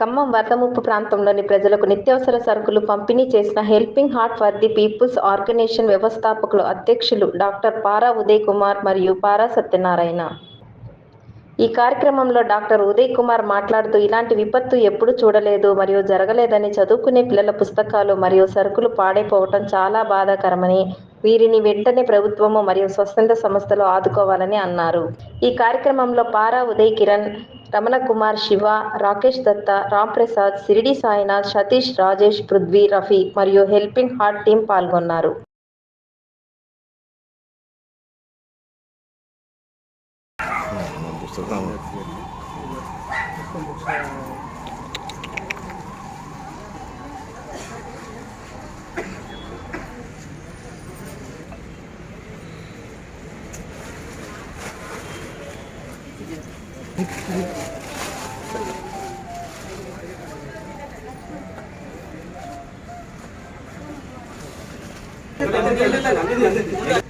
ఖమ్మం వరద ముప్పు ప్రాంతంలోని ప్రజలకు నిత్యావసర సరుకులు పంపిణీ చేసిన helping heart for the peoples organisation వ్యవస్థాపకులు అధ్యక్షులు డాక్టర్ పారా ఉదయ్ కుమార్ మరియు పారా సత్యనారాయణ. ఈ కార్యక్రమంలో డాక్టర్ ఉదయ్ కుమార్ మాట్లాడుతూ ఇలాంటి విపత్తు ఎప్పుడు చూడలేదు మరియు జరగలేదని చదువుకునే పిల్లల పుస్తకాలు మరియు సరుకులు పాడైపోవటం చాలా బాధాకరమని వీరిని వెంటనే ప్రభుత్వము మరియు స్వచ్ఛంద సంస్థలు ఆదుకోవాలని అన్నారు. ఈ కార్యక్రమంలో పారా ఉదయ్ కిరణ్ రమణ కుమార్ శివ రాకేష్ దత్త రామ్ ప్రసాద్ సిరిడి సాయినాథ్ సతీష్ రాజేష్ పృథ్వీ రఫీ మరియు హెల్పింగ్ హార్ట్ టీం పాల్గొన్నారు. 있어. 어. 아. 안 돼, 안 돼, 안 돼, 안 돼.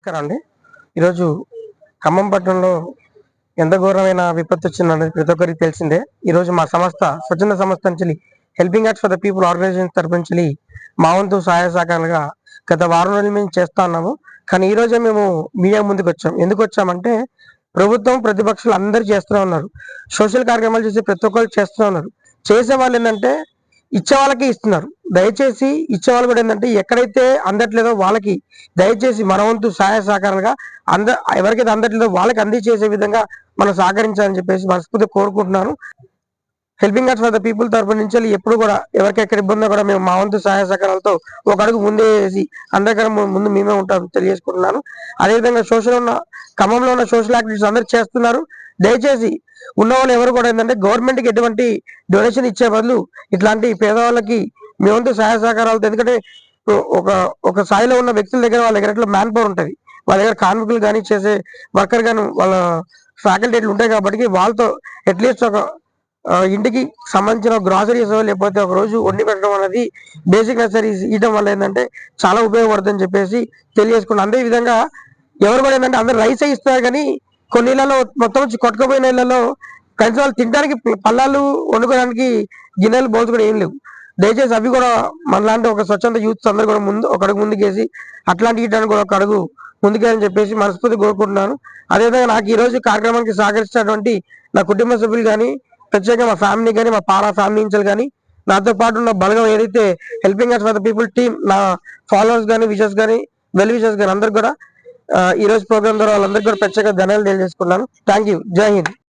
నమస్కారం అండి. ఈరోజు ఖమ్మం పట్టణంలో ఎంత ఘోరమైన విపత్తు వచ్చిందనేది ప్రతి ఒక్కరికి తెలిసిందే. ఈరోజు మా సంస్థ స్వచ్ఛంద సంస్థ నుంచి helping arts for the people organisation తరపు నుంచి మా వంతు సహాయ సహకారాలుగా గత వారం రోజులు మేము చేస్తా ఉన్నాము. కానీ ఈ రోజే మేము మీడియా ముందుకు వచ్చాం. ఎందుకు వచ్చామంటే ప్రభుత్వం ప్రతిపక్షాలు అందరూ చేస్తూనే ఉన్నారు. సోషల్ కార్యక్రమాలు చేసి ప్రతి ఒక్కరు చేస్తూనే ఉన్నారు. చేసే వాళ్ళు ఏంటంటే ఇచ్చే వాళ్ళకి ఇస్తున్నారు. దయచేసి ఇచ్చే వాళ్ళు కూడా ఏంటంటే ఎక్కడైతే అందట్లేదో వాళ్ళకి దయచేసి మన వంతు సహాయ సహకారాలుగా అంద ఎవరికైతే అందట్లేదో వాళ్ళకి అందించేసే విధంగా మనం సహకరించాలని చెప్పేసి మనస్ఫూర్తి కోరుకుంటున్నాను. Helping arts for the people తరపు నుంచి ఎప్పుడు కూడా ఎవరికి ఎక్కడ ఇబ్బంది కూడా మేము మా వంతు సహాయ సహకారాలతో ఒక అడుగు ముందే వేసి అందరికన్నా ముందు మేమే ఉంటాం తెలియజేసుకుంటున్నాను. అదేవిధంగా సోషల్ ఉన్న ఖమ్మంలో ఉన్న సోషల్ యాక్టివిటీస్ అందరూ చేస్తున్నారు. దయచేసి ఉన్న వాళ్ళు ఎవరు కూడా ఏంటంటే గవర్నమెంట్కి ఎటువంటి డొనేషన్ ఇచ్చే బదులు ఇట్లాంటి పేదవాళ్ళకి మీ వంతు సహాయ సహకారాలతో ఎందుకంటే ఒక ఒక స్థాయిలో ఉన్న వ్యక్తుల దగ్గర వాళ్ళ దగ్గర మ్యాన్ పవర్ ఉంటుంది. వాళ్ళ దగ్గర కార్మికులు కానీ చేసే వర్కర్ కానీ వాళ్ళ ఫ్యాకల్టీలు ఉంటాయి కాబట్టి వాళ్ళతో అట్లీస్ట్ ఒక ఇంటికి సంబంధించిన గ్రాసరీస్ లేకపోతే ఒక రోజు వండి పెట్టడం అనేది బేసిక్ నెసరీస్ ఇవ్వడం వల్ల ఏంటంటే చాలా ఉపయోగపడుతుందని చెప్పేసి తెలియజేసుకున్నాను. అదే విధంగా ఎవరు కూడా ఏంటంటే అందరు రైస్ ఇస్తారు కానీ కొన్ని ఇళ్ళలో మొత్తం వచ్చి కొట్టుకుపోయిన ఇళ్ళలో కనీసం వాళ్ళు తినడానికి పళ్ళాలు వండుకోవడానికి గిన్నెలు బౌల్స్ కూడా ఏం లేవు. దయచేసి అవి కూడా మనలాంటి ఒక స్వచ్ఛంద యూత్ అందరు కూడా ముందు ఒక అడుగు ముందుకేసి అట్లాంటి ఇవ్వడానికి కూడా ఒక అడుగు ముందుకేయాలని చెప్పేసి మనస్ఫూర్తి కోరుకుంటున్నాను. అదేవిధంగా నాకు ఈ రోజు కార్యక్రమానికి సహకరించినటువంటి నా కుటుంబ సభ్యులు కానీ ప్రత్యేకంగా మా ఫ్యామిలీ కానీ మా పారా ఫ్యామిలీ నుంచి కానీ నాతో పాటు ఉన్న బలగం ఏదైతే helping us for the people team నా ఫాలోవర్స్ కానీ విషెస్ కానీ వెల్ విషెస్ కానీ అందరు కూడా ఆ, ఈ రోజు ప్రోగ్రామ్ ద్వారా వాళ్ళందరికీ కూడా ప్రత్యేక ధనాలు తెలియజేసుకున్నాను థ్యాంక్ యూ జై హింద్